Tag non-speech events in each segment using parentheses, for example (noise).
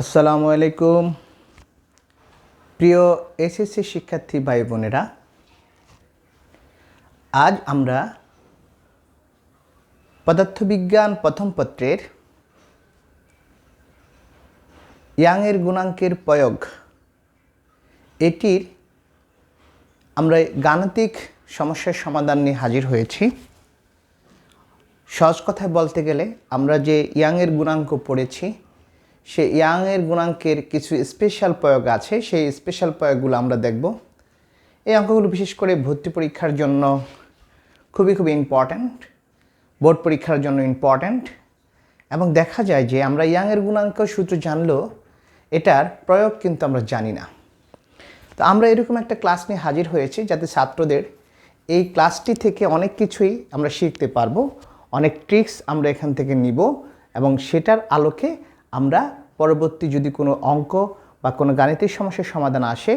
আসসালামু আলাইকুম। প্রিয় এসএসসি শিক্ষার্থী ভাই বোনেরা, আজ আমরা পদার্থবিজ্ঞান প্রথম পত্রের ইয়াংয়ের গুণাঙ্কের প্রয়োগ। এটির আমরা গাণিতিক সমস্যার সমাধান নিয়ে হাজির হয়েছি। সহজ কথায় বলতে গেলে আমরা যে ইয়াংয়ের গুণাঙ্ক পড়েছি সে ইয়াংয়ের গুণাঙ্কের কিছু স্পেশাল প্রয়োগ আছে, সেই স্পেশাল প্রয়োগগুলো আমরা দেখব। এই অঙ্কগুলো বিশেষ করে ভর্তি পরীক্ষার জন্য খুবই খুবই ইম্পর্ট্যান্ট বোর্ড পরীক্ষার জন্য ইম্পর্ট্যান্ট এবং দেখা যায় যে আমরা ইয়াংয়ের গুণাঙ্ক সূত্র জানলেও এটার প্রয়োগ কিন্তু আমরা জানি না। তো আমরা এরকম একটা ক্লাস নিয়ে হাজির হয়েছি যাতে ছাত্রদের এই ক্লাসটি থেকে অনেক কিছুই আমরা শিখতে পারব, অনেক ট্রিক্স আমরা এখান থেকে নিব, এবং সেটার আলোকে আমরা পরবর্তী যদি কোনো অঙ্ক বা কোনো গাণিতিক সমস্যার সমাধান আসে,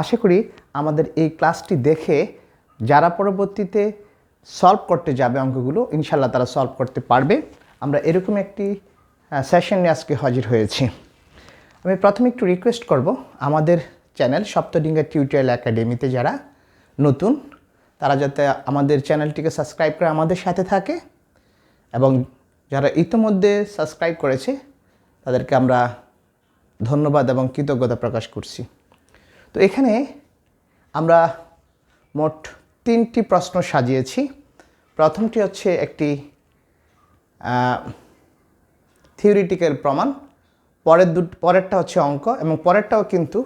আশা করি আমাদের এই ক্লাসটি দেখে যারা পরবর্তীতে সলভ করতে যাবে অঙ্কগুলো ইনশাল্লাহ তারা সলভ করতে পারবে। আমরা এরকম একটি সেশন নিয়ে আজকে হাজির হয়েছি। আমি প্রথমে একটু রিকোয়েস্ট করব, আমাদের চ্যানেল সপ্তডিঙ্গা টিউটোরিয়াল একাডেমিতে যারা নতুন, তারা যাতে আমাদের চ্যানেলটিকে সাবস্ক্রাইব করে আমাদের সাথে থাকে এবং যারা ইতিমধ্যে সাবস্ক্রাইব করেছে তাদেরকে আমরা ধন্যবাদ এবং কৃতজ্ঞতা প্রকাশ করছি। তো এখানে আমরা মোট তিনটি প্রশ্ন সাজিয়েছি। প্রথমটি হচ্ছে একটি থিওরিটিক্যাল প্রমাণ, পরের দু পরেরটা হচ্ছে অঙ্ক এবং পরেরটাও কিন্তু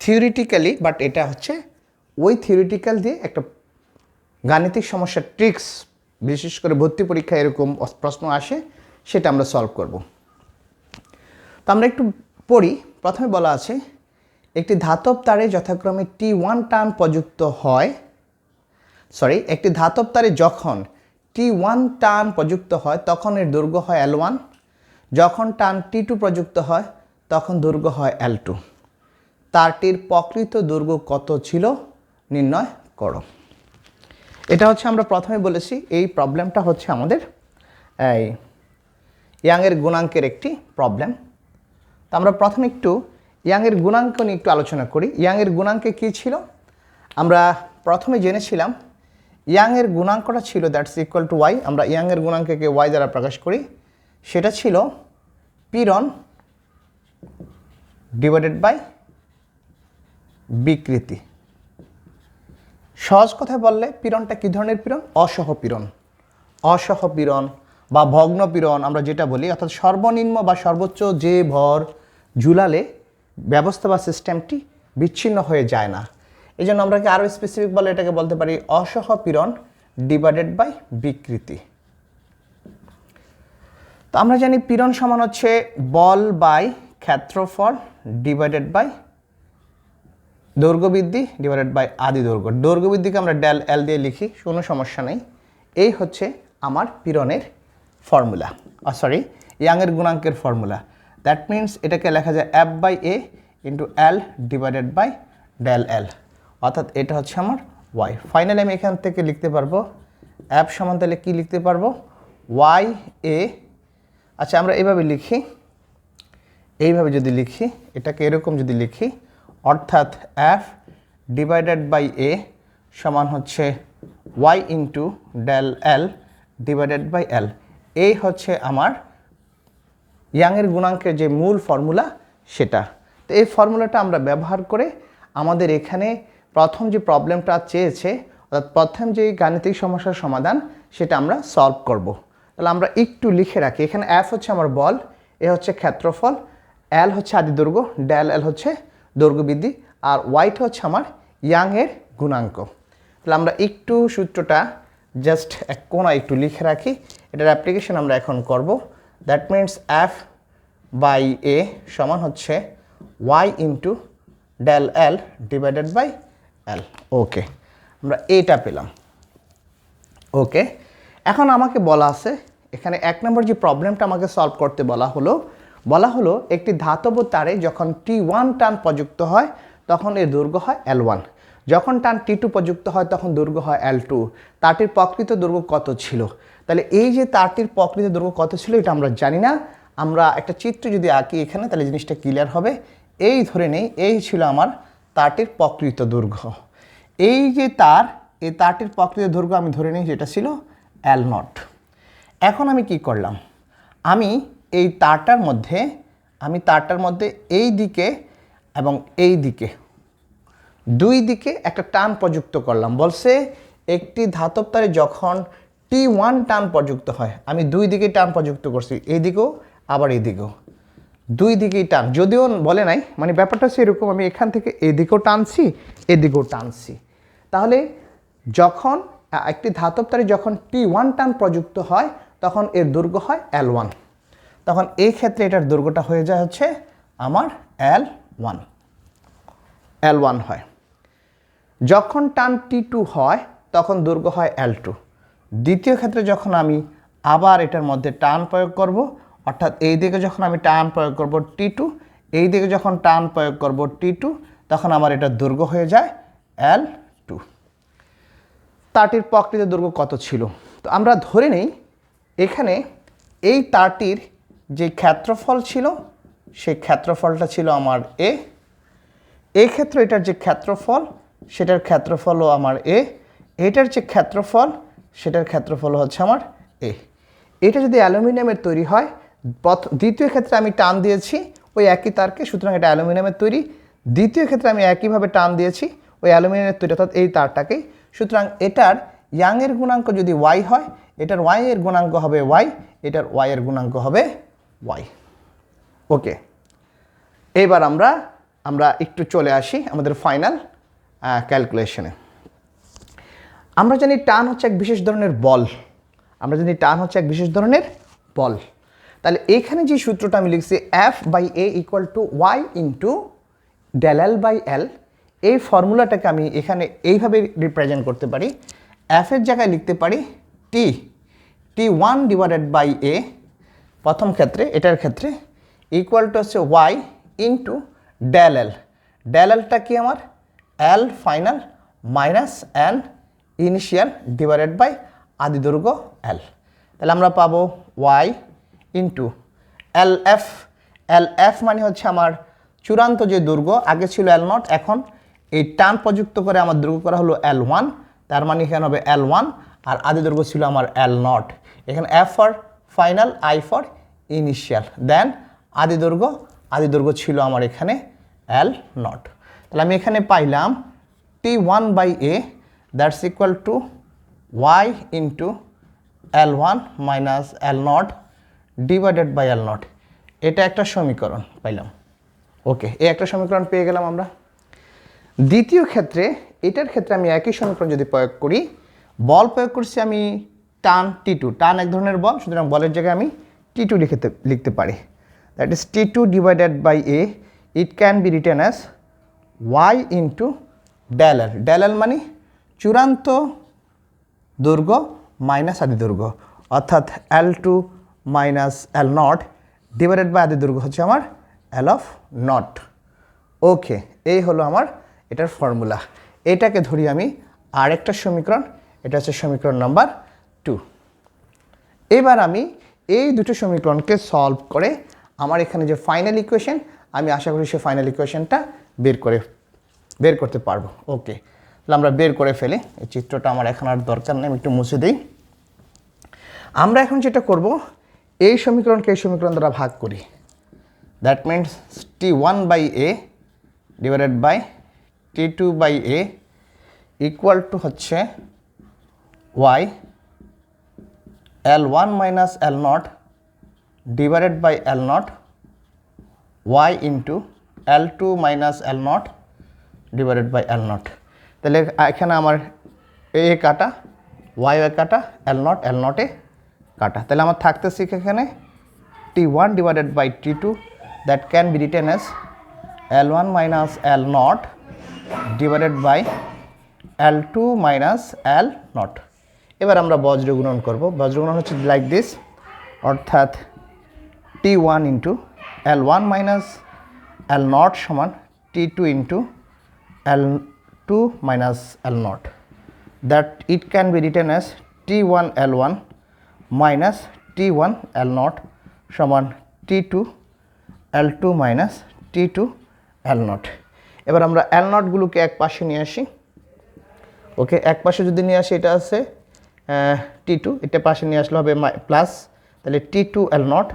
থিওরিটিক্যালি বাট এটা হচ্ছে ওই থিওরিটিক্যাল দিয়ে একটা গাণিতিক সমস্যার ট্রিক্স বিশেষ করে ভর্তি পরীক্ষা এরকম প্রশ্ন আসে, সেটা আমরা সলভ করব। তো আমরা একটু পড়ি। প্রথমে বলা আছে, একটি ধাতব তারে যথাক্রমে টি ওয়ান টান প্রযুক্ত হয় সরি একটি ধাতব তারে যখন টি ওয়ান টান প্রযুক্ত হয়, তখন এর দৈর্ঘ্য হয় এল ওয়ান যখন টান টি টু প্রযুক্ত হয়, তখন দৈর্ঘ্য হয় এল টু তারটির প্রকৃত দৈর্ঘ্য কত ছিল? নির্ণয় করো। এটা হচ্ছে আমরা প্রথমে বলেছি, এই প্রবলেমটা হচ্ছে আমাদের, এই ইয়াংয়ের গুণাঙ্কের একটি প্রবলেম তো আমরা প্রথমে একটু ইয়াংয়ের গুণাঙ্ক নিয়ে একটু আলোচনা করি। ইয়াংয়ের গুণাঙ্কে কী ছিল? আমরা প্রথমে জেনেছিলাম ইয়াংয়ের গুণাঙ্কটা ছিল দ্যাটস ইকুয়াল টু ওয়াই আমরা ইয়াংয়ের গুণাঙ্ককে ওয়াই দ্বারা প্রকাশ করি, সেটা ছিল পীড়ন ডিভাইডেড বাই বিকৃতি। সহজ কথায় বললে পীড়নটা কী ধরনের পীড়ন? অসহ পীড়ন। অসহ পীড়ন বা ভগ্ন পীড়ন আমরা যেটা বলি, অর্থাৎ সর্বনিম্ন বা সর্বোচ্চ যে ভর ঝুলালে ব্যবস্থা বা সিস্টেমটি বিচ্ছিন্ন হয়ে যায় না। এই জন্য আমরা কি আরও স্পেসিফিক বলে এটাকে বলতে পারি অসহ পীড়ন ডিভাইডেড বাই বিকৃতি। তো আমরা জানি পীড়ন সমান হচ্ছে বল বাই ক্ষেত্রফল ডিভাইডেড বাই দৈর্ঘ্য বৃদ্ধি ডিভাইডেড বাই আদি দৈর্ঘ্য। দৈর্ঘ্য বৃদ্ধিকে আমরা ডেল এল দিয়ে লিখি, কোনো সমস্যা নেই। এই হচ্ছে আমার পীড়নের ফর্মুলা সরি ইয়াংয়ের গুণাঙ্কের ফর্মুলা দ্যাট মিন্স এটাকে লেখা যায় F by A into L divided by del L অর্থাৎ এটা হচ্ছে আমার ওয়াই ফাইনালি আমি এখান থেকে লিখতে পারব অ্যাপ সমান তাহলে কী লিখতে পারব? ওয়াই এ আচ্ছা আমরা এইভাবে লিখি। এইভাবে যদি লিখি, এটাকে এরকম যদি লিখি, অর্থাৎ এফ ডিভাইডেড বাই এ সমান হচ্ছে Y into del L divided by L এই হচ্ছে আমার ইয়াংয়ের গুণাঙ্কের যে মূল ফর্মুলা সেটা। তো এই ফর্মুলাটা আমরা ব্যবহার করে আমাদের এখানে প্রথম যে প্রবলেমটা চেয়েছে, অর্থাৎ প্রথম যে গাণিতিক সমস্যার সমাধান, সেটা আমরা সলভ করব। তাহলে আমরা একটু লিখে রাখি। এখানে এফ হচ্ছে আমার বল এ হচ্ছে ক্ষেত্রফল এল হচ্ছে আদি দৈর্ঘ্য ডেল এল হচ্ছে দৈর্ঘ্য বৃদ্ধি আর ওয়াইট হচ্ছে আমার ইয়াংয়ের গুণাঙ্ক। তাহলে আমরা একটু সূত্রটা জাস্ট এক কোনা একটু লিখে রাখি। এটার অ্যাপ্লিকেশন আমরা এখন করব। That means F by A সমান হচ্ছে Y into del L divided by L. Okay, আমরা এটা পেলাম। ওকে, এখন আমাকে বলা আছে, এখানে এক নম্বর যে প্রবলেমটা আমাকে সলভ করতে বলা হলো বলা হলো একটি ধাতব তারে যখন টি ওয়ান টান প্রযুক্ত হয়, তখন এর দৈর্ঘ্য হয় এল ওয়ান। যখন টান টি টু প্রযুক্ত হয়, তখন দৈর্ঘ্য হয় এল টু। তারটির প্রকৃত দৈর্ঘ্য কত ছিল? তাহলে এই যে তারটির প্রকৃত দৈর্ঘ্য কত ছিল, এটা আমরা জানি না। আমরা একটা চিত্র যদি আঁকি এখানে, তাহলে জিনিসটা ক্লিয়ার হবে। এই ধরে নেই, এই ছিল আমার তারটির প্রকৃত দৈর্ঘ্য এই যে তার এই তারটির প্রকৃত দৈর্ঘ্য আমি ধরে নিই, যেটা ছিল অ্যাল নট এখন আমি কি করলাম? আমি এই তারটার মধ্যে, আমি তারটার মধ্যে এই দিকে এবং এই দিকে, দুই দিকে একটা টান প্রযুক্ত করলাম। বলছে, একটি ধাতব তারে যখন টি ওয়ান টান প্রযুক্ত হয়, আমি দুই দিকে টান প্রযুক্ত করছি এইদিকেও আবার এদিকেও। দুই দিকেই টান। যদিও বলে নাই মানে ব্যাপারটা হচ্ছে এরকম আমি এখান থেকে এদিকেও টানছি এদিকেও টানছি। তাহলে যখন একটি ধাতব তারে যখন টি ওয়ান টান প্রযুক্ত হয়, তখন এর দুর্গ হয় এল ওয়ান তখন এই ক্ষেত্রে এটার দুর্গটা হয়ে যায় হচ্ছে আমার এল ওয়ান এল ওয়ান হয়। যখন টান টি টু হয়, তখন দুর্গ হয় এল টু দ্বিতীয় ক্ষেত্রে যখন আমি আবার এটার মধ্যে টান প্রয়োগ করব অর্থাৎ এই দিকে যখন আমি টান প্রয়োগ করব টি টু এই দিকে যখন টান প্রয়োগ করব টি টু তখন আমার এটা দৈর্ঘ্য হয়ে যায় এল টু তারটির প্রকৃত দৈর্ঘ্য কত ছিল? তো আমরা ধরে নেই, এখানে এই তারটির যে ক্ষেত্রফল ছিল, সেই ক্ষেত্রফলটা ছিল আমার এ এই ক্ষেত্রে এটার যে ক্ষেত্রফল, সেটার ক্ষেত্রফলও আমার এ এটার যে ক্ষেত্রফল, সেটার ক্ষেত্রফল হচ্ছে আমার এ এটা যদি অ্যালুমিনিয়ামের তৈরি হয় দ্বিতীয় ক্ষেত্রে আমি টান দিয়েছি, ওই একই তারকে, সুতরাং এটা অ্যালুমিনিয়ামের তৈরি। দ্বিতীয় ক্ষেত্রে আমি একইভাবে টান দিয়েছি, ওই অ্যালুমিনিয়ামের তৈরি, অর্থাৎ এই তারটাকেই। সুতরাং এটার ইয়াংয়ের গুণাঙ্ক যদি ওয়াই হয়, এটার ওয়াই এর গুণাঙ্ক হবে ওয়াই এটার ওয়াই এর গুণাঙ্ক হবে ওয়াই ওকে, এবার আমরা আমরা একটু চলে আসি আমাদের ফাইনাল ক্যালকুলেশনে আমরা জানি টান হচ্ছে এক বিশেষ ধরনের বল। আমরা জানি টান হচ্ছে এক বিশেষ ধরনের বল। তাহলে এখানে যে সূত্রটা আমি লিখছি F by A equal to Y into del L by L এই ফর্মুলাটাকে আমি এখানে এইভাবে রিপ্রেজেন্ট করতে পারি। এফের জায়গায় লিখতে পারি T T one divided by A প্রথম ক্ষেত্রে, এটার ক্ষেত্রে ইকুয়াল টু হচ্ছে Y into del L del এলটা কি আমার? L final minus N initial divided by আদি দৈর্ঘ্য এল তাহলে আমরা পাবো Y into L F L F মানে হচ্ছে আমার চূড়ান্ত যে দুর্গ, আগে ছিল এল নট এখন এই টান প্রযুক্ত করে আমার দুর্গ করা হলো এল ওয়ান তার মানে এখানে হবে এল ওয়ান আর আদি দৈর্ঘ্য ছিল আমার এল নট এখানে F for final I for initial then আদি দৈর্ঘ্য আদি দৈর্ঘ্য ছিল আমার এখানে এল নট তাহলে আমি এখানে পাইলাম T one by A that's equal to Y into L one minus L not divided by L not এটা একটা সমীকরণ পাইলাম। ওকে এই একটা সমীকরণ পেয়ে গেলাম আমরা। দ্বিতীয় ক্ষেত্রে, এটার ক্ষেত্রে আমি একই সমীকরণ যদি প্রয়োগ করি, বল প্রয়োগ করছি আমি টান টি টু টান এক ধরনের বল, সুতরাং বলের জায়গায় আমি টি টু লিখতে লিখতে পারি। That is T two divided by A it can be written as Y into del L মানে চূড়ান্ত দৈর্ঘ্য মাইনাস আদি দৈর্ঘ্য অর্থাৎ L two minus L not divided by আদি দৈর্ঘ্য হচ্ছে আমার এল অফ নট ওকে এই হলো আমার এটার ফর্মুলা এটাকে ধরি আমি আরেকটা সমীকরণ, এটা হচ্ছে সমীকরণ নাম্বার টু এবার আমি এই দুটো সমীকরণকে সলভ করে আমার এখানে যে ফাইনাল ইকুয়েশন আমি আশা করি সে ফাইনাল ইকুয়েশনটা বের করে, বের করতে পারব। ওকে তাহলে আমরা বের করে ফেলি। এই চিত্রটা আমার এখন আর দরকার নেই, আমি একটু মুছে দিই। আমরা এখন যেটা করব এই সমীকরণকে এই সমীকরণ দ্বারা ভাগ করি। That means T one by A divided by T two by A equal to হচ্ছে Y L one minus L not divided by L not Y into L two minus L not divided by L not তাহলে এখানে আমার এ কাটা Y Y কাটা এল not এল নটে কাটা। তাহলে আমার থাকতেছে এখানে? T one divided by T two that can be written as L one minus L not divided by L two minus L not এবার আমরা বজ্র গুণন করব। বজ্র গুণন হচ্ছে লাইক দিস অর্থাৎ T one into L one minus L not সমান T two into L two minus L not that it can be written as T one L one minus T one L not সমান T T L two minus T two L not এবার আমরা এল নটগুলোকে এক পাশে নিয়ে আসি। ওকে, এক পাশে যদি নিয়ে আসি, এটা আছে টি টু এটা পাশে নিয়ে আসলে হবে প্লাস তাহলে T two L not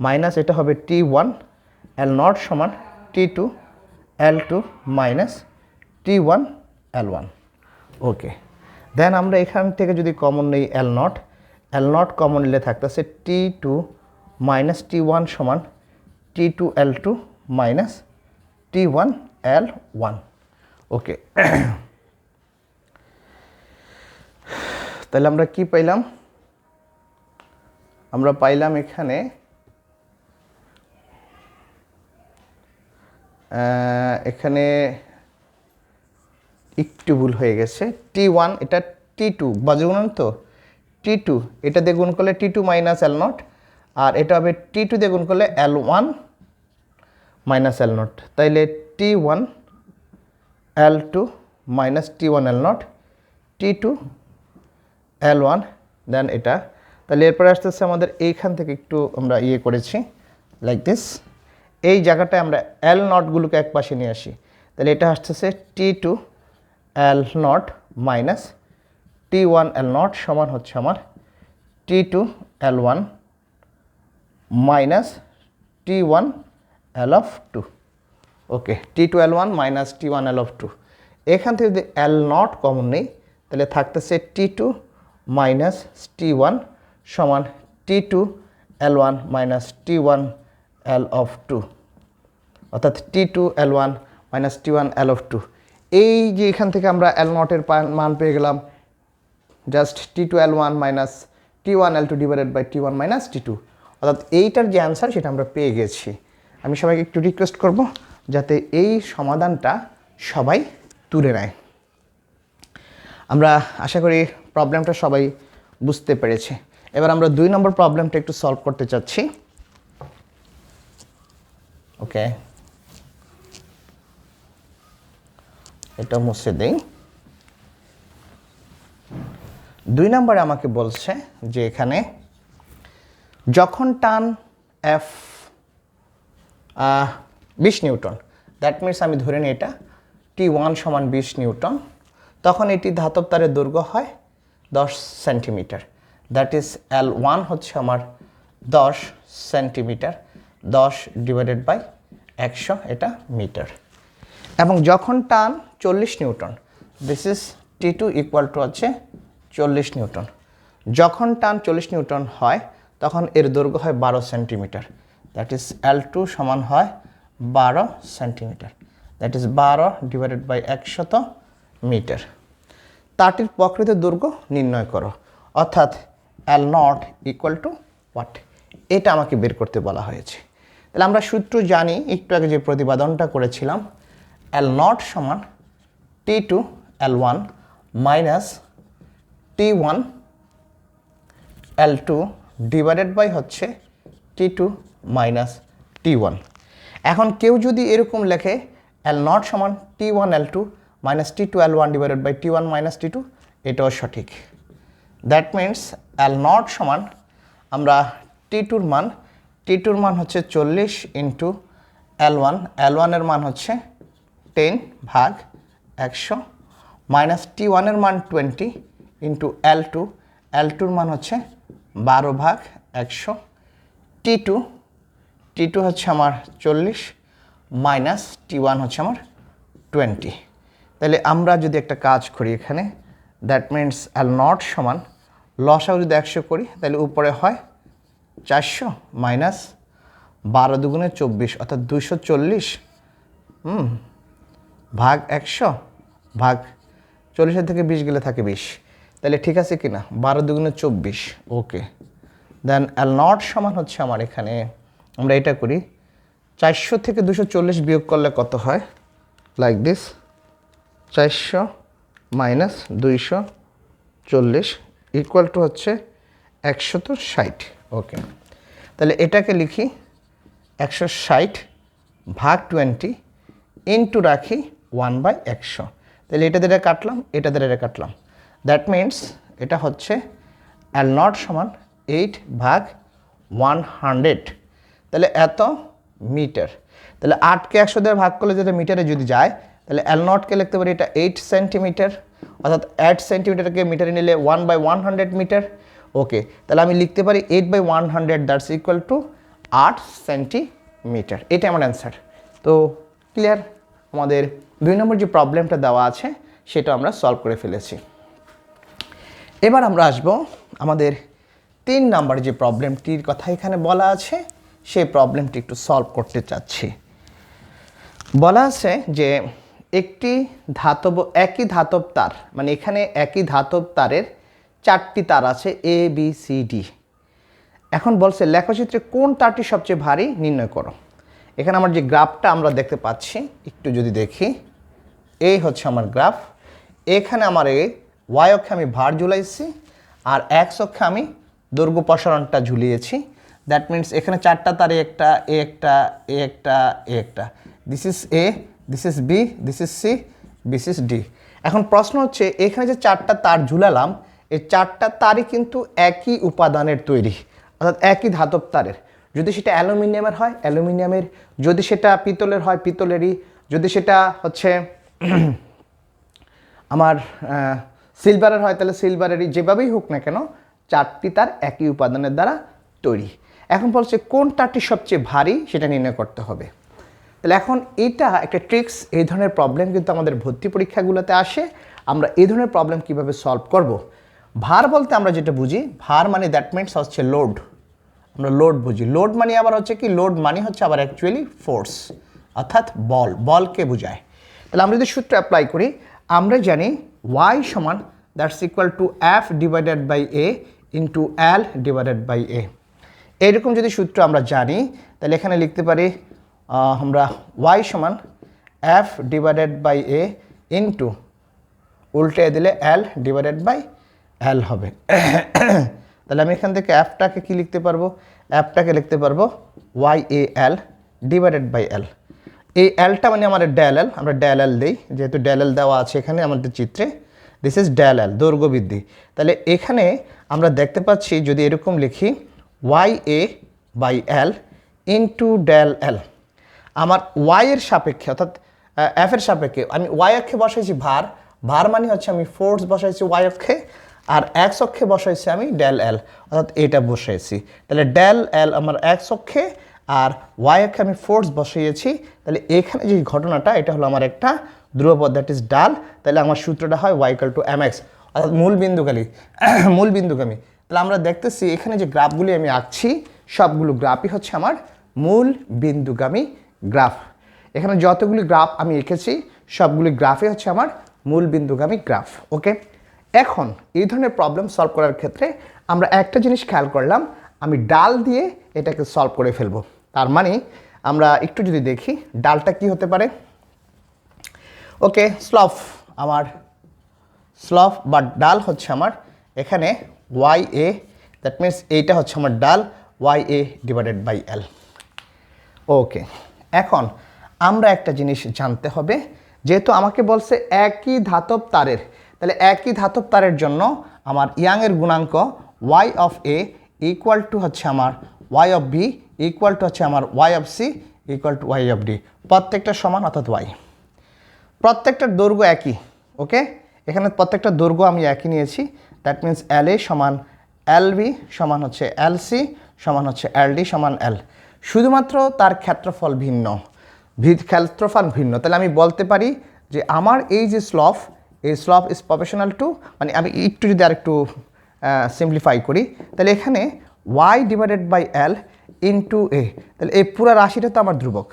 minus এটা হবে টি ওয়ান এল নট সমান T two L two minus T one L one okay then আমরা এখান থেকে যদি কমন নেই L not L not common নিলে থাকতেছে T two minus T one সমান T two L two minus T one L one okay তাহলে আমরা কি পাইলাম? আমরা পাইলাম এখানে এখানে একটু ভুল হয়ে গেছে। টি ওয়ান এটা টি টু বজ্রগুণন তো? টি টু এটা দিয়ে গুণ করলে T two minus L not আর এটা হবে টি টু দিয়ে গুণ করলে L one minus L not তাইলে T one L two minus T one L not T two L one then এটা। তাহলে এরপরে আসতে আসতেছে আমাদের এইখান থেকে একটু আমরা ইয়ে করেছি লাইক দিস এই জায়গাটায় আমরা এল নটগুলোকে এক পাশে নিয়ে আসি। তাহলে এটা আসতেছে T two L not minus T one L not সমান হচ্ছে আমার T two L one minus T one L of two okay T two L one minus T one L of two এখান থেকে যদি এল নট কমন নেই, তাহলে থাকতেছে T two minus T one সমান T two L one minus T one L of two অর্থাৎ T two L one minus T one L of two এই যে এখান থেকে আমরা এল নটের মান পেয়ে গেলাম just T two L one minus T one L two divided by T one minus T two অর্থাৎ এইটার যে অ্যান্সার সেটা আমরা পেয়ে গেছি। আমি সবাইকে একটু রিকোয়েস্ট করব যাতে এই সমাধানটা সবাই তুলে নেয়। আমরা আশা করি প্রবলেমটা সবাই বুঝতে পেরেছে। এবার আমরা দুই নম্বর প্রবলেমটা একটু সলভ করতে চাচ্ছি। ওকে এটা মুছে দেই। দুই নম্বরে আমাকে বলছে যে এখানে যখন টান এফ বিশ নিউটন দ্যাট মিনস আমি ধরে নিই এটা টি ওয়ান সমান বিশ নিউটন, তখন এটি ধাতব তারের দৈর্ঘ্য হয় দশ centimetre. That is L one হচ্ছে আমার দশ সেন্টিমিটার, দশ ডিভাইডেড বাই একশো এটা মিটার। এবং যখন টান চল্লিশ newton this is T two equal to হচ্ছে চল্লিশ নিউটন। যখন টান চল্লিশ নিউটন হয়, তখন এর দৈর্ঘ্য হয় বারো centimetre. That is L two সমান হয় বারো সেন্টিমিটার। দ্যাট ইজ বারো ডিভাইডেড বাই একশত মিটার। তারটির প্রকৃত দৈর্ঘ্য নির্ণয় করো। অর্থাৎ L not equal to what এটা আমাকে বের করতে বলা হয়েছে। তাহলে আমরা সূত্র জানি, একটু আগে যে প্রতিপাদনটা করেছিলাম এল নট সমান T two L one minus T one L two divided by হচ্ছে T two minus T one এখন কেউ যদি এরকম লেখে এল নট সমান T one L two minus T two L one divided by T one minus T two এটাও সঠিক। That means L not সমান আমরা টি টুর মান টি টুর মান হচ্ছে চল্লিশ ইন্টু এল ওয়ান এল ওয়ানের মান হচ্ছে টেন ভাগ একশো মাইনাস টি ওয়ানের মান twenty into L two L টুর মান হচ্ছে বারো ভাগ একশো। টি টু টি টু হচ্ছে আমার চল্লিশ মাইনাস টি ওয়ান হচ্ছে আমার টোয়েন্টি তাহলে আমরা যদি একটা কাজ করি এখানে দ্যাট মিনস এল নট সমান লসাও যদি একশো করি, তাহলে উপরে হয় চারশো মাইনাস বারো দুগুণে চব্বিশ, অর্থাৎ দুশো চল্লিশ। ভাগ একশো, ভাগ চল্লিশের থেকে বিশ গেলে থাকে বিশ। তাহলে ঠিক আছে কি না বারো দুগুণে চব্বিশ, ওকে। দেন অ্যাল নট সমান হচ্ছে আমার এখানে, আমরা এটা করি। চারশো থেকে দুশো চল্লিশ বিয়োগ করলে কত হয়? লাইক দিস চারশো মাইনাস দুইশো চল্লিশ ইকুয়াল টু হচ্ছে একশত ষাট, ওকে। তাহলে এটাকে লিখি, একশো ষাট ভাগ টোয়েন্টি ইন্টু রাখি ওয়ান বাই একশো। তাহলে এটা দিয়ে কাটলাম, এটা দিয়ে কাটলাম। দ্যাট মিন্স এটা হচ্ছে এল নট সমান এইট ভাগ ওয়ান হান্ড্রেড তাহলে এত মিটার তাহলে আটকে একশো দিয়ে ভাগ করলে যেটা মিটারে যদি যায়, তাহলে এল নটকে লিখতে পারি এটা এইট সেন্টিমিটার অর্থাৎ এইট সেন্টিমিটারকে মিটারে নিলে one by one hundred metre okay তাহলে আমি লিখতে পারি eight by one hundred that's equal to আট সেন্টিমিটার এটা আমার অ্যান্সার তো ক্লিয়ার আমাদের দুই নম্বর যে প্রবলেমটা দেওয়া আছে, সেটা আমরা সলভ করে ফেলেছি। এবার আমরা আসব আমাদের তিন নাম্বার যে প্রবলেমটির কথা এখানে বলা আছে, সেই প্রবলেমটি একটু সলভ করতে চাচ্ছি। বলা আছে যে একটি ধাতব, একই ধাতব তার মানে এখানে একই ধাতব তারের চারটি তার আছে এ বি সি ডি এখন বলছে, লেখচিত্রে কোন তারটি সবচেয়ে ভারী নির্ণয় করো। এখানে আমার যে গ্রাফটা আমরা দেখতে পাচ্ছি, একটু যদি দেখি, এই হচ্ছে আমার গ্রাফ। এখানে আমার এই ওয়াই অক্ষে আমি ভার ঝুলাইছি আর এক্স অক্ষে আমি দৈর্ঘ্য প্রসারণটা ঝুলিয়েছি। দ্যাট মিন্স এখানে চারটা তারে একটা, এ একটা এ একটা এ একটা। This is A this is B this is C this is D এখন প্রশ্ন হচ্ছে, এখানে যে চারটা তার ঝুলালাম, এই চারটা তারই কিন্তু একই উপাদানের তৈরি, অর্থাৎ একই ধাতব তারের। যদি সেটা অ্যালুমিনিয়ামের হয়, অ্যালুমিনিয়ামের। যদি সেটা পিতলের হয়, পিতলেরই। যদি সেটা হচ্ছে (clears throat) আমার সিলভারের হয়, তাহলে সিলভারেরই যেভাবেই হোক না কেন, চারটি তার একই উপাদানের দ্বারা তৈরি। এখন বলছে কোন তারটি সবচেয়ে ভারী, সেটা নির্ণয় করতে হবে। তাহলে এখন এটা একটা ট্রিক্স এই ধরনের প্রবলেম কিন্তু আমাদের ভর্তি পরীক্ষাগুলোতে আসে। আমরা এই ধরনের প্রবলেম কীভাবে সলভ করব? ভার বলতে আমরা যেটা বুঝি, ভার মানে দ্যাট মিনস হচ্ছে লোড আমরা লোড বুঝি। লোড মানে আবার হচ্ছে কি? লোড মানে হচ্ছে আবার অ্যাকচুয়ালি ফোর্স অর্থাৎ বল। বলকে বোঝায়। তাহলে আমরা যদি সূত্র অ্যাপ্লাই করি, আমরা জানি ওয়াই সমান that's equal to F divided by A into L divided by A এইরকম যদি সূত্র আমরা জানি, তাহলে এখানে লিখতে পারি আমরা ওয়াই সমান F divided by A into উল্টে দিলে এল ডিভাইডেড বাই এল হবে। তাহলে আমি এখান থেকে অ্যাপটাকে কি লিখতে পারব? অ্যাপটাকে লিখতে পারব Y A L divided by L এই এলটা মানে আমাদের ড্যাল এল আমরা ড্যাল এল দিই। যেহেতু ড্যাল এল দেওয়া আছে এখানে আমাদের চিত্রে দিস ইজ ড্যাল এল দৈর্ঘ্য বৃদ্ধি। তাহলে এখানে আমরা দেখতে পাচ্ছি, যদি এরকম লিখি Y A by L into del L আমার ওয়াইয়ের সাপেক্ষে, অর্থাৎ এফের সাপেক্ষে, আমি ওয়াই অক্ষে বসাইছি ভার। ভার মানে হচ্ছে আমি ফোর্স বসাইছি ওয়াই অক্ষে, আর এক্স অক্ষে বসাইছি আমি ডেল এল অর্থাৎ এটা বসাইছি। তাহলে ডেল এল আমার এক্স অক্ষে আর অক্ষে আমি ফোর্স বসিয়েছি, তাহলে এখানে যে ঘটনাটা, এটা হলো আমার একটা ধ্রুবপদ দ্যাট ইজ ডাল, তাহলে আমার সূত্রটা হয় ওয়াইকাল টু এম এক্স অর্থাৎ মূল বিন্দুকালী (clears throat) মূল বিন্দুগামী। তাহলে আমরা দেখতেছি এখানে যে গ্রাফগুলি আমি আঁকছি, সবগুলো গ্রাফই হচ্ছে আমার মূল বিন্দুগামী গ্রাফ। এখানে যতগুলি গ্রাফ আমি এঁকেছি, সবগুলি গ্রাফই হচ্ছে আমার মূল বিন্দুগামী গ্রাফ ওকে এখন এই ধরনের প্রবলেম সলভ করার ক্ষেত্রে আমরা একটা জিনিস খেয়াল করলাম, আমি ডাল দিয়ে এটাকে সলভ করে ফেলব। তার মানে আমরা একটু যদি দেখি, ডালটা কি হতে পারে? ওকে, স্লফ, আমার স্লফ বা ডাল হচ্ছে আমার এখানে ওয়াই এ দ্যাট মিন্স এইটা হচ্ছে আমার del Y A divided by L okay, এখন আমরা একটা জিনিস জানতে হবে, যেহেতু আমাকে বলছে একই ধাতব তারের, তাহলে একই ধাতব তারের জন্য আমার ইয়াংয়ের গুণাঙ্ক Y of A equal to হচ্ছে আমার Y of B equal to হচ্ছে আমার Y of C equal to Y of D প্রত্যেকটা সমান অর্থাৎ ওয়াই প্রত্যেকটার দৈর্ঘ্য একই ওকে এখানে প্রত্যেকটা দৈর্ঘ্য আমি একই নিয়েছি। দ্যাট মিন্স এল এ সমান এল বি সমান হচ্ছে এল সি সমান হচ্ছে এল ডি সমান এল শুধুমাত্র তার ক্ষেত্রফল ভিন্ন। ক্ষেত্রফল ভিন্ন। তাহলে আমি বলতে পারি যে আমার এই যে স্লফ এই স্লফ ইজ প্রফেশনাল টু মানে আমি একটু যদি আর একটু সিম্পলিফাই করি, তাহলে এখানে Y divided by L into A তাহলে এই পুরো রাশিটা তো আমার ধ্রুবক।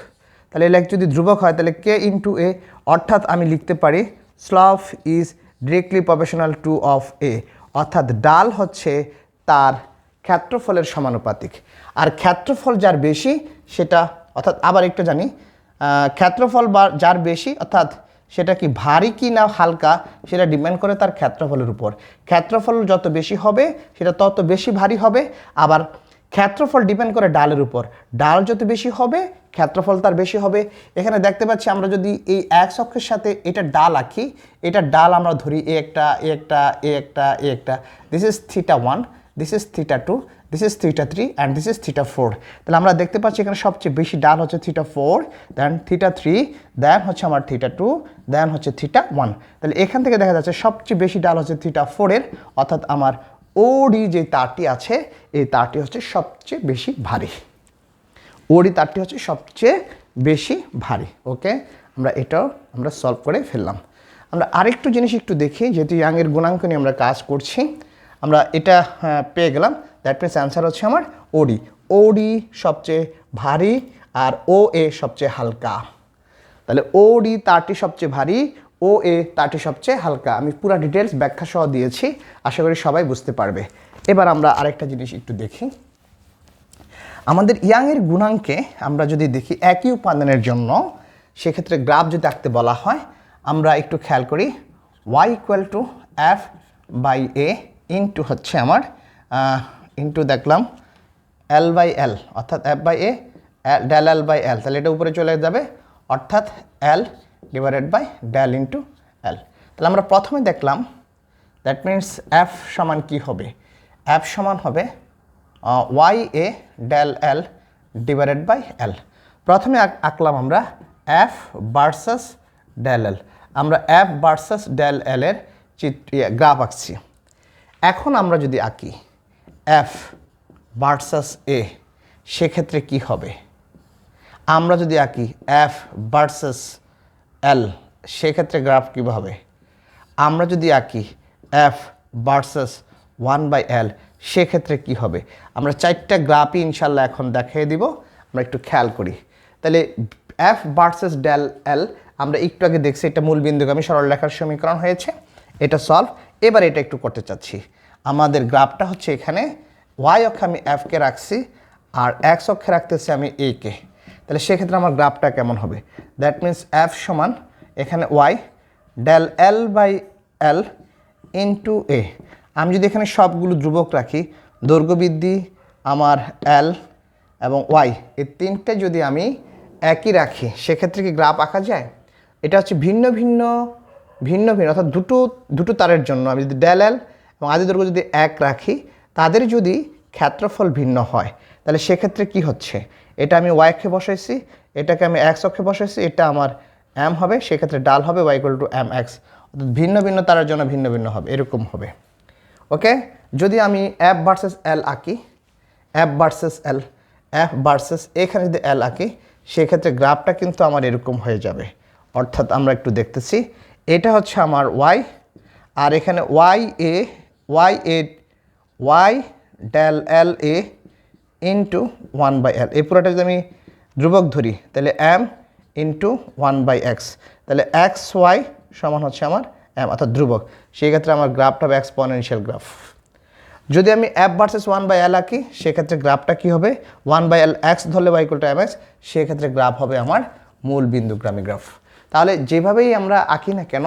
তাহলে লেখ যদি ধ্রুবক হয়, তাহলে কে ইন্টু এ অর্থাৎ আমি লিখতে পারি slope is directly professional to of A অর্থাৎ ডাল হচ্ছে তার ক্ষেত্রফলের সমানুপাতিক। আর ক্ষেত্রফল যার বেশি, সেটা, অর্থাৎ আবার একটু জানি ক্ষেত্রফল বা, যার বেশি, অর্থাৎ সেটা কি ভারী কি না হালকা সেটা ডিপেন্ড করে তার ক্ষেত্রফলের উপর। ক্ষেত্রফল যত বেশি হবে, সেটা তত বেশি ভারী হবে, আবার ক্ষেত্রফল ডিপেন্ড করে ডালের উপর। ডাল যত বেশি হবে, ক্ষেত্রফল তার বেশি হবে। এখানে দেখতে পাচ্ছি আমরা যদি এই এক অক্ষের সাথে এটা ডাল আঁকি, এটা ডাল আমরা ধরি এ একটা এ একটা এ একটা এ একটা। This is theta one this is theta two this is theta three and this is theta four তাহলে আমরা দেখতে পাচ্ছি এখানে সবচেয়ে বেশি ডাল হচ্ছে theta four then theta three then হচ্ছে আমার থিটা টু দেন হচ্ছে থিটা ওয়ান তাহলে এখান থেকে দেখা যাচ্ছে সবচেয়ে বেশি ডাল হচ্ছে থিটা ফোরের অর্থাৎ আমার ওডি যে তারটি আছে এই তারটি হচ্ছে সবচেয়ে বেশি ভারী। ওডি তারটি হচ্ছে সবচেয়ে বেশি ভারী ওকে আমরা এটাও আমরা সলভ করে ফেললাম। আমরা আরেকটু জিনিস একটু দেখি যেহেতু ইয়াংয়ের গুণাঙ্ক নিয়ে আমরা কাজ করছি আমরা এটা আহ, পেয়ে গেলাম। দ্যাট মিনস অ্যান্সার হচ্ছে আমার ওডি ওডি সবচেয়ে ভারী আর ও এ সবচেয়ে হালকা। তাহলে ও ডি তারটি সবচেয়ে ভারী ও এ তারটি সবচেয়ে হালকা। আমি পুরো ডিটেলস ব্যাখ্যা সহ দিয়েছি, আশা করি সবাই বুঝতে পারবে। এবার আমরা আরেকটা জিনিস একটু দেখি। আমাদের ইয়াংয়ের গুণাঙ্কে আমরা যদি দেখি একই উপাদানের জন্য, সেক্ষেত্রে গ্রাফ যদি আঁকতে বলা হয়, আমরা একটু খেয়াল করি Y equal to F by A into হচ্ছে আমার ইন্টু দেখলাম এল বাই এল অর্থাৎ F by A del L by L তাহলে এটা উপরে চলে যাবে, অর্থাৎ L divided by del into L তাহলে আমরা প্রথমে দেখলাম দ্যাট মিন্স এফ সমান কি হবে? এফ সমান হবে Y A del L divided by L প্রথমে আঁক- আঁকলাম আমরা এফ ভার্সাস ডেল এল আমরা এফ ভার্সাস ডেল এর চিত্র গ্রাফ আঁকছি। এখন আমরা যদি আঁকি এফ ভার্সাস এ সেক্ষেত্রে কি হবে? আমরা যদি আঁকি এফ ভার্সাস এল সেক্ষেত্রে গ্রাফ কীভাবে? আমরা যদি আঁকি F versus one by L সেক্ষেত্রে কি হবে? আমরা চারটা গ্রাফই ইনশাল্লাহ এখন দেখিয়ে দিব, আমরা একটু খেয়াল করি। তাহলে এফ ভার্সাস ডেল এল আমরা একটু আগে দেখছি, এটা মূল বিন্দুগামী সরল লেখার সমীকরণ হয়েছে, এটা সলভ এবার এটা একটু করতে চাচ্ছি। আমাদের গ্রাফটা হচ্ছে এখানে ওয়াই অক্ষে আমি এফকে রাখছি আর এক্স অক্ষে রাখতেছি আমি এ কে। তাহলে সেক্ষেত্রে আমার গ্রাফটা কেমন হবে? দ্যাট মিন্স এফ সমান এখানে Y del L by L into A আমি যদি এখানে সবগুলো ধ্রুবক রাখি, দৈর্ঘ্য বৃদ্ধি, আমার এল এবং ওয়াই এই তিনটে যদি আমি একই রাখি, সেক্ষেত্রে কি গ্রাফ আঁকা যায়? এটা হচ্ছে ভিন্ন ভিন্ন ভিন্ন ভিন্ন, অর্থাৎ দুটো দুটো তারের জন্য। আমি যদি ডেল এল এবং আদি দৈর্ঘ্য যদি এক রাখি, তাদের যদি ক্ষেত্রফল ভিন্ন হয়, তাহলে সেক্ষেত্রে কি হচ্ছে? এটা আমি ওয়াই অক্ষে বসাইছি, এটাকে আমি এক্স অক্ষে বসাইছি, এটা আমার এম হবে, সেক্ষেত্রে ডাল হবে Y equal to M X অর্থাৎ ভিন্ন ভিন্ন তারার জন্য ভিন্ন ভিন্ন হবে, এরকম হবে। ওকে যদি আমি এফ ভার্সেস এল আঁকি F versus L F versus এখানে যদি এল আঁকি, সেক্ষেত্রে গ্রাফটা কিন্তু আমার এরকম হয়ে যাবে। অর্থাৎ আমরা একটু দেখতেছি, এটা হচ্ছে আমার ওয়াই আর এখানে Y A Y A Y del L A into one by L এই পুরোটা যদি আমি ধ্রুবক ধরি, তাহলে M into one by X তাহলে এক্স ওয়াই সমান হচ্ছে আমার এম অর্থাৎ ধ্রুবক। সেই ক্ষেত্রে আমার গ্রাফটা হবে এক্সপনেনশিয়াল গ্রাফ যদি আমি F versus one by L আঁকি সেক্ষেত্রে গ্রাফটা কী হবে? ওয়ান বাই এল এক্স ধরলে by equal to M X সেক্ষেত্রে গ্রাফ হবে আমার মূল বিন্দু বিন্দুগ্রামী গ্রাফ তাহলে যেভাবেই আমরা আঁকি না কেন,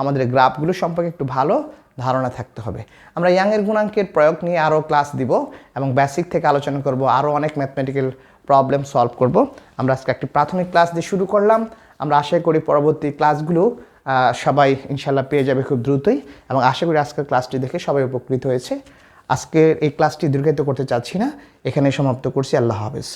আমাদের গ্রাফগুলো সম্পর্কে একটু ভালো ধারণা থাকতে হবে। আমরা ইয়াংয়ের গুণাঙ্কের প্রয়োগ নিয়ে আরও ক্লাস দিব এবং বেসিক থেকে আলোচনা করব, আরও অনেক ম্যাথমেটিক্যাল প্রবলেম সলভ করব। আমরা আজকে একটি প্রাথমিক ক্লাস দিয়ে শুরু করলাম। আমরা আশা করি পরবর্তী ক্লাসগুলো সবাই ইনশাল্লাহ পেয়ে যাবে খুব দ্রুতই এবং আশা করি আজকের ক্লাসটি দেখে সবাই উপকৃত হয়েছে। আজকের এই ক্লাসটি দীর্ঘায়িত করতে চাচ্ছি না। এখানে সমাপ্ত করছি। আল্লাহ হাফেজ।